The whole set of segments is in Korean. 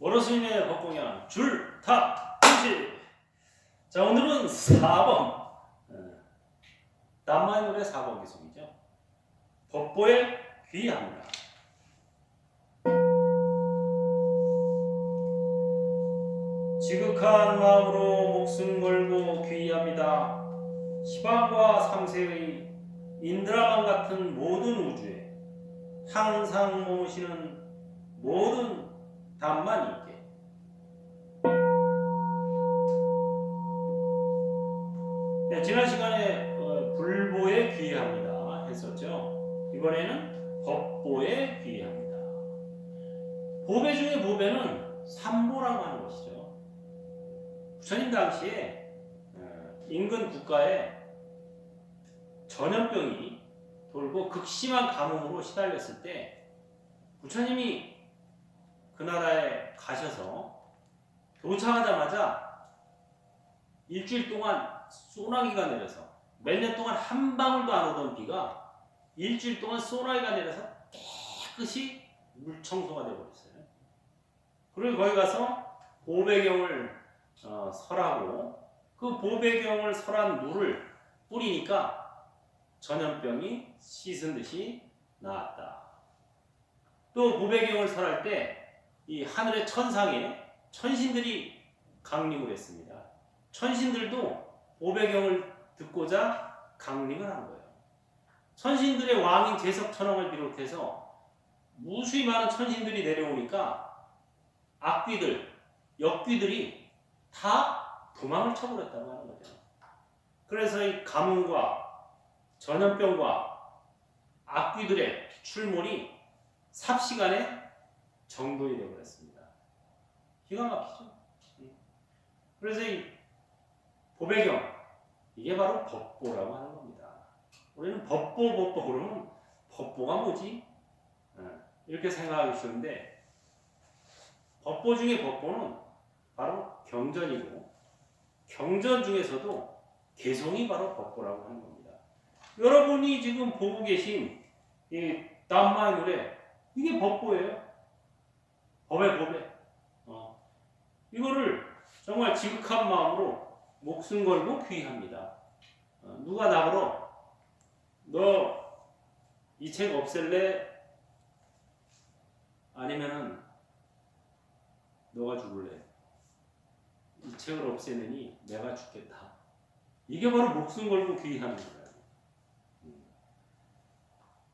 워러스님의 법공양 줄탑 금시 자 오늘은 4번 남마의 노래 4번 기송이죠. 법보에 귀합니다. 지극한 마음으로 목숨 걸고 귀의합니다. 시방과 삼세의 인드라만 같은 모든 우주에 항상 모시는 모든 답만 있게 네, 지난 시간에 어, 불보에 귀의합니다 했었죠. 이번에는 법보에 귀의합니다. 보배 중에 보배는 삼보라고 하는 것이죠. 부처님 당시에 어, 인근 국가에 전염병이 돌고 극심한 가뭄으로 시달렸을 때 부처님이 그 나라에 가셔서 도착하자마자 일주일 동안 소나기가 내려서 몇 년 동안 한 방울도 안 오던 비가 일주일 동안 소나기가 내려서 깨끗이 물 청소가 되어버렸어요. 그리고 거기 가서 보배경을 어, 설하고 그 보배경을 설한 물을 뿌리니까 전염병이 씻은 듯이 나았다. 또 보배경을 설할 때 이 하늘의 천상에 천신들이 강림을 했습니다. 천신들도 보배경을 듣고자 강림을 한 거예요. 천신들의 왕인 제석천왕을 비롯해서 무수히 많은 천신들이 내려오니까 악귀들, 역귀들이 다 도망을 쳐버렸다고 하는 거죠. 그래서 이 가뭄과 전염병과 악귀들의 출몰이 삽시간에 정도이 되어버렸습니다. 기가 막히죠. 그래서 이 보배경 이게 바로 법보라고 하는 겁니다. 우리는 법보 법보 그러면 법보가 뭐지? 어, 이렇게 생각하기 쉬운데 법보 중에 법보는 바로 경전이고 경전 중에서도 개성이 바로 법보라고 하는 겁니다. 여러분이 지금 보고 계신 이 담마의 노래 이게 법보예요. 법의 법에 어. 이거를 정말 지극한 마음으로 목숨 걸고 귀의합니다. 어, 누가 나보러 너 이 책 없앨래? 아니면은 너가 죽을래? 이 책을 없애느니 내가 죽겠다. 이게 바로 목숨 걸고 귀의하는 거예요. 음.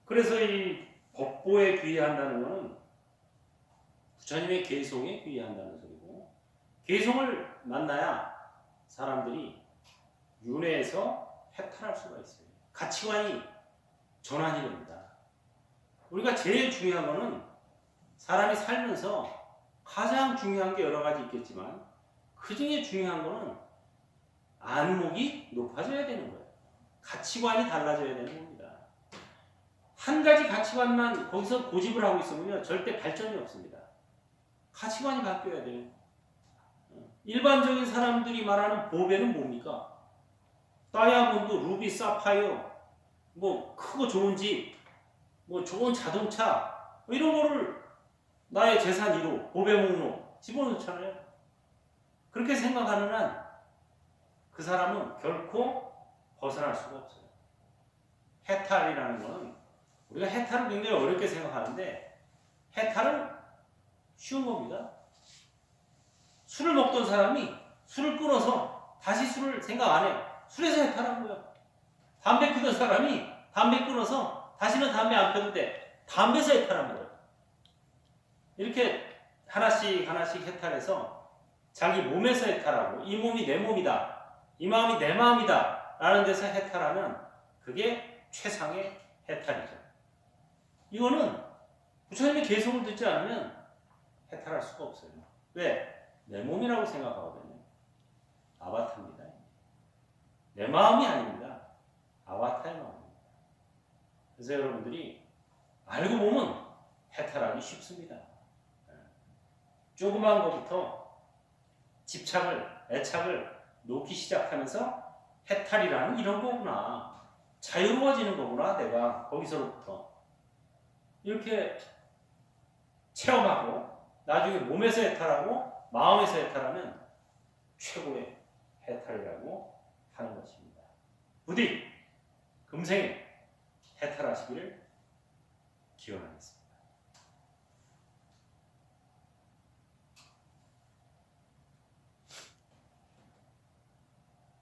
그래서 이 법보에 귀의한다는 것은 부처님의 개송에 귀의한다는 소리고 개송을 만나야 사람들이 윤회에서 해탈할 수가 있어요. 가치관이 전환이 됩니다. 우리가 제일 중요한 거는 사람이 살면서 가장 중요한 게 여러 가지 있겠지만 그 중에 중요한 거는 안목이 높아져야 되는 거예요. 가치관이 달라져야 되는 겁니다. 한 가지 가치관만 거기서 고집을 하고 있으면 절대 발전이 없습니다. 가치관이 바뀌어야 돼요. 일반적인 사람들이 말하는 보배는 뭡니까? 다이아몬드, 루비, 사파이어, 뭐 크고 좋은 집, 뭐 좋은 자동차 뭐 이런 거를 나의 재산 1호, 보배 목록 집어넣잖아요. 그렇게 생각하는 한 그 사람은 결코 벗어날 수가 없어요. 해탈이라는 거는 우리가 해탈을 굉장히 어렵게 생각하는데 해탈은 쉬운 겁니다. 술을 먹던 사람이 술을 끊어서 다시 술을 생각 안 해. 술에서 해탈한 거예요. 담배 피던 사람이 담배 끊어서 다시는 담배 안 돼. 담배에서 해탈한 거예요. 이렇게 하나씩 하나씩 해탈해서 자기 몸에서 해탈하고 이 몸이 내 몸이다. 이 마음이 내 마음이다. 라는 데서 해탈하면 그게 최상의 해탈이죠. 이거는 부처님의 개성을 듣지 않으면 해탈할 수가 없어요. 왜? 내 몸이라고 생각하거든요. 아바타입니다. 내 마음이 아닙니다. 아바타의 마음입니다. 그래서 여러분들이 알고 보면 해탈하기 쉽습니다. 예. 조그만 것부터 집착을, 애착을 놓기 시작하면서 해탈이라는 이런 거구나. 자유로워지는 거구나, 내가 거기서부터. 이렇게 체험하고 나중에 몸에서 해탈하고 마음에서 해탈하면 최고의 해탈이라고 하는 것입니다. 부디 금생에 해탈하시기를 기원하겠습니다.